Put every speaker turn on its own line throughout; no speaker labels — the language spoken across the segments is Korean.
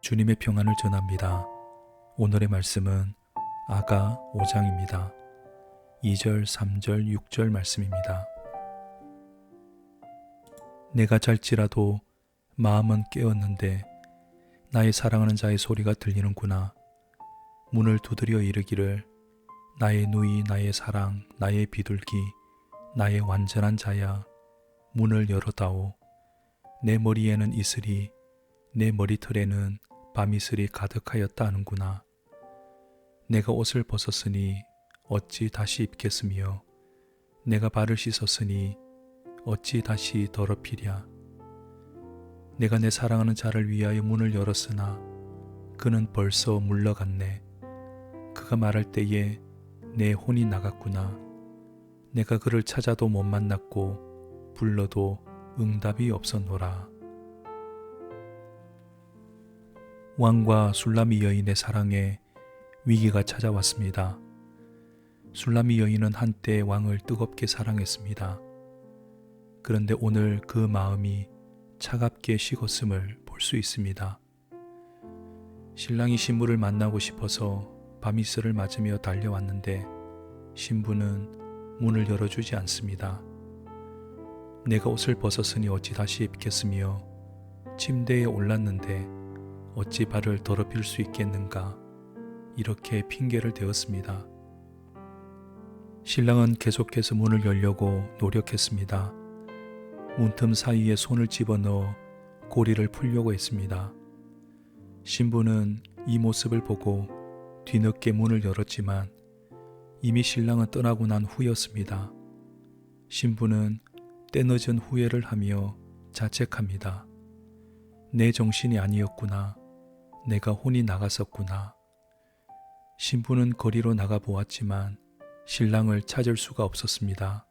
주님의 평안을 전합니다. 오늘의 말씀은 아가 5장입니다. 2절, 3절, 6절 말씀입니다. 내가 잘지라도 마음은 깨었는데 나의 사랑하는 자의 소리가 들리는구나. 문을 두드려 이르기를 나의 누이, 나의 사랑, 나의 비둘기, 나의 완전한 자야. 문을 열어다오. 내 머리에는 이슬이, 내 머리털에는 밤이슬이 가득하였다 하는구나. 내가 옷을 벗었으니 어찌 다시 입겠으며 내가 발을 씻었으니 어찌 다시 더럽히랴. 내가 내 사랑하는 자를 위하여 문을 열었으나 그는 벌써 물러갔네. 그가 말할 때에 내 혼이 나갔구나. 내가 그를 찾아도 못 만났고 불러도 응답이 없었노라. 왕과 술라미 여인의 사랑에 위기가 찾아왔습니다. 술라미 여인은 한때 왕을 뜨겁게 사랑했습니다. 그런데 오늘 그 마음이 차갑게 식었음을 볼 수 있습니다. 신랑이 신부를 만나고 싶어서 밤이슬을 맞으며 달려왔는데 신부는 문을 열어주지 않습니다. 내가 옷을 벗었으니 어찌 다시 입겠으며 침대에 올랐는데 어찌 발을 더럽힐 수 있겠는가 이렇게 핑계를 대었습니다. 신랑은 계속해서 문을 열려고 노력했습니다. 문틈 사이에 손을 집어넣어 고리를 풀려고 했습니다. 신부는 이 모습을 보고 뒤늦게 문을 열었지만 이미 신랑은 떠나고 난 후였습니다. 신부는 때늦은 후회를 하며 자책합니다. 내 정신이 아니었구나. 내가 혼이 나갔었구나. 신부는 거리로 나가 보았지만 신랑을 찾을 수가 없었습니다.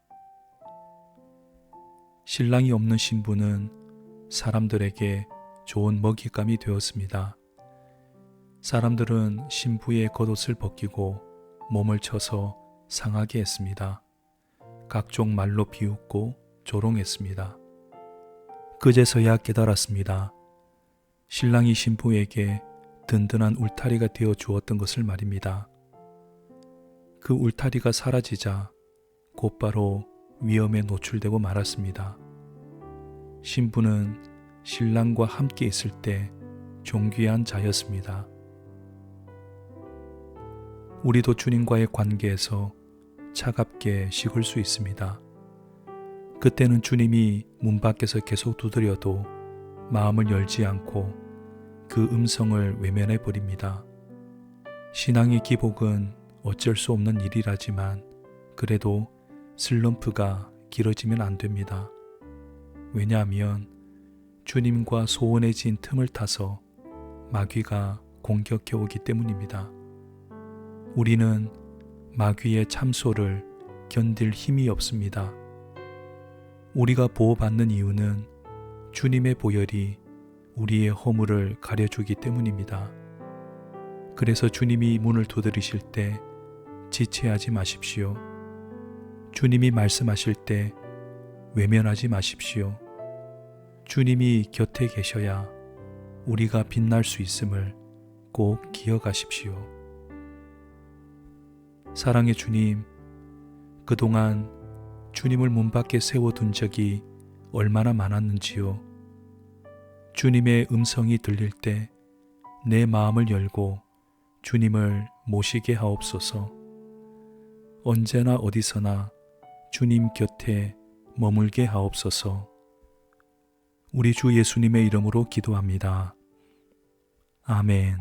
신랑이 없는 신부는 사람들에게 좋은 먹잇감이 되었습니다. 사람들은 신부의 겉옷을 벗기고 몸을 쳐서 상하게 했습니다. 각종 말로 비웃고 조롱했습니다. 그제서야 깨달았습니다. 신랑이 신부에게 든든한 울타리가 되어 주었던 것을 말입니다. 그 울타리가 사라지자 곧바로 위험에 노출되고 말았습니다. 신부는 신랑과 함께 있을 때 존귀한 자였습니다. 우리도 주님과의 관계에서 차갑게 식을 수 있습니다. 그때는 주님이 문 밖에서 계속 두드려도 마음을 열지 않고 그 음성을 외면해 버립니다. 신앙의 기복은 어쩔 수 없는 일이라지만 그래도 슬럼프가 길어지면 안 됩니다. 왜냐하면 주님과 소원해진 틈을 타서 마귀가 공격해 오기 때문입니다. 우리는 마귀의 참소를 견딜 힘이 없습니다. 우리가 보호받는 이유는 주님의 보혈이 우리의 허물을 가려주기 때문입니다. 그래서 주님이 문을 두드리실 때 지체하지 마십시오. 주님이 말씀하실 때 외면하지 마십시오. 주님이 곁에 계셔야 우리가 빛날 수 있음을 꼭 기억하십시오. 사랑의 주님, 그동안 주님을 문 밖에 세워둔 적이 얼마나 많았는지요. 주님의 음성이 들릴 때 내 마음을 열고 주님을 모시게 하옵소서. 언제나 어디서나 주님 곁에 머물게 하옵소서. 우리 주 예수님의 이름으로 기도합니다. 아멘.